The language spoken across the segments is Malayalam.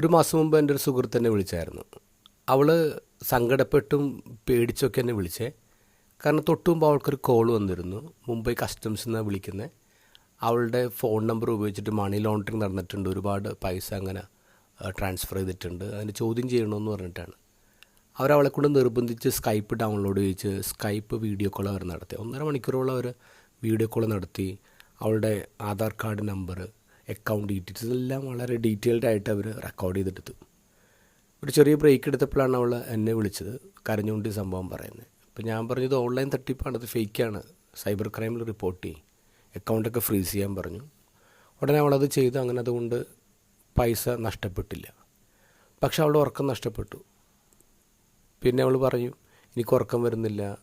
ഒരു മാസം മുമ്പ് എന്റെ ഒരു സുഹൃത്ത് എന്നെ വിളിച്ചായിരുന്നു. അവൾ സങ്കടപ്പെട്ടും പേടിച്ചൊക്കെ എന്നെ വിളിച്ചേ. കാരണം തൊട്ട് മുമ്പ് അവൾക്കൊരു കോൾ വന്നിരുന്നു. മുംബൈ കസ്റ്റംസ് എന്നാണ് വിളിക്കുന്നത് അവളുടെ ഫോൺ നമ്പർ ഉപയോഗിച്ചിട്ട് മണി ലോണ്ടറിങ് നടന്നിട്ടുണ്ട്. ഒരുപാട് പൈസ അങ്ങനെ ട്രാൻസ്ഫർ ചെയ്തിട്ടുണ്ട്. അതിന് ചോദ്യം ചെയ്യണമെന്ന് പറഞ്ഞിട്ടാണ്. അവരവളെ കൊണ്ട് നിർബന്ധിച്ച് സ്കൈപ്പ് ഡൗൺലോഡ് ചെയ്യിച്ച് സ്കൈപ്പ് വീഡിയോ കോൾ അവർ നടത്തി. ഒന്നര മണിക്കൂറോളം അവർ വീഡിയോ കോൾ നടത്തി. അവളുടെ Aadhaar card number account details ഇതെല്ലാം വളരെ ഡീറ്റെയിൽഡ് ആയിട്ട് അവർ റെക്കോർഡ് ചെയ്തെടുത്തു ഒരു ചെറിയ ബ്രേക്ക് എടുത്തപ്പോഴാണ് അവൾ എന്നെ വിളിച്ചത്. കരഞ്ഞുകൊണ്ട് സംഭവം പറയുന്നത്. അപ്പോൾ ഞാൻ പറഞ്ഞത് ഓൺലൈൻ തട്ടിപ്പാണ്. അത് ഫേക്കാണ് സൈബർ ക്രൈമിൽ റിപ്പോർട്ട് ചെയ്യും. അക്കൗണ്ടൊക്കെ ഫ്രീസ് ചെയ്യാൻ പറഞ്ഞു. ഉടനെ അവളത് ചെയ്തു. അങ്ങനെ അതുകൊണ്ട് പൈസ നഷ്ടപ്പെട്ടില്ല. പക്ഷെ അവളുടെ ഉറക്കം നഷ്ടപ്പെട്ടു. പിന്നെ അവൾ പറഞ്ഞു എനിക്ക് ഉറക്കം വരുന്നില്ല.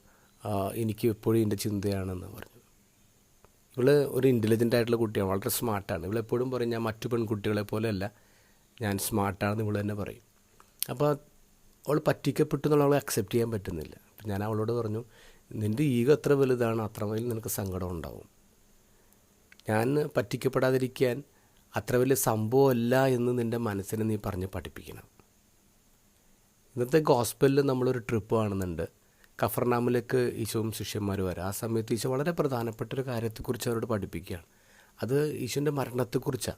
എനിക്ക് എപ്പോഴും എന്റെ ചിന്തയാണെന്ന് പറഞ്ഞു. ഇവൾ ഒരു ഇന്റലിജന്റ് ആയിട്ടുള്ള കുട്ടിയാണ്. വളരെ സ്മാർട്ടാണ് ഇവളെപ്പോഴും പറയും ഞാൻ മറ്റു പെൺകുട്ടികളെ പോലെയല്ല. ഞാൻ സ്മാർട്ടാണെന്ന് ഇവൾ തന്നെ പറയും. അപ്പോൾ അവൾ പറ്റിക്കപ്പെട്ടു എന്നുള്ള അവളെ അക്സെപ്റ്റ് ചെയ്യാൻ പറ്റുന്നില്ല. അപ്പം ഞാൻ അവളോട് പറഞ്ഞു നിന്റെ ഈഗോ എത്ര വലുതാണ് അത്രമേൽ നിനക്ക് സങ്കടം ഉണ്ടാവും. ഞാൻ പറ്റിക്കപ്പെടാതിരിക്കാൻ അത്ര വലിയ സംഭവമല്ല എന്ന് നിന്റെ മനസ്സിനെ നീ പറഞ്ഞ് പഠിപ്പിക്കണം. ഇന്നത്തെ ഗോസ്പലിൽ നമ്മളൊരു ട്രിപ്പ് കാണുന്നുണ്ട്. കഫർനാമിലേക്ക് ഈശോയും ശിഷ്യന്മാർ വരാം. ആ സമയത്ത് ഈശോ വളരെ പ്രധാനപ്പെട്ട ഒരു കാര്യത്തെക്കുറിച്ച് അവരോട് പഠിപ്പിക്കുകയാണ്. അത് ഈശോന്റെ മരണത്തെക്കുറിച്ചാണ്.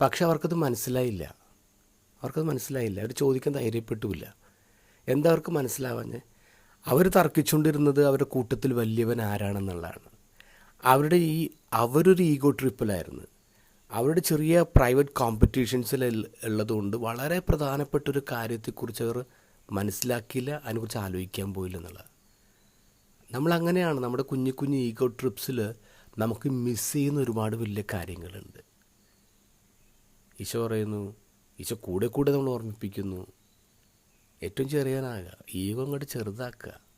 പക്ഷെ അവർക്കത് മനസ്സിലായില്ല. അവർക്കത് മനസ്സിലായില്ല. അവർ ചോദിക്കാൻ ധൈര്യപ്പെട്ടുമില്ല. എന്താ അവർക്ക് മനസ്സിലാവാഞ്ഞ്? അവർ തർക്കിച്ചുകൊണ്ടിരുന്നത് അവരുടെ കൂട്ടത്തിൽ വലിയവൻ ആരാണെന്നുള്ളതാണ്. അവരുടെ ഈ അവരൊരു ഈഗോ ട്രിപ്പിലായിരുന്നു. അവരുടെ ചെറിയ പ്രൈവറ്റ് കോമ്പറ്റീഷൻസിൽ ഉള്ളതുകൊണ്ട് വളരെ പ്രധാനപ്പെട്ട ഒരു കാര്യത്തെക്കുറിച്ച് അവർ മനസ്സിലാക്കിയില്ല അതിനെക്കുറിച്ച് ആലോചിക്കാൻ പോയില്ല എന്നുള്ളത്. നമ്മളങ്ങനെയാണ് നമ്മുടെ കുഞ്ഞു കുഞ്ഞു ഈഗോ ട്രിപ്സിൽ നമുക്ക് മിസ് ചെയ്യുന്ന ഒരുപാട് വലിയ കാര്യങ്ങളുണ്ട്. ഈശോ പറയുന്നു ഈശോ കൂടെ കൂടെ നമ്മൾ ഓർമ്മിപ്പിക്കുന്നു. ഏറ്റവും ചെറിയനാകുക ഈഗോ അങ്ങോട്ട് ചെറുതാക്കുക.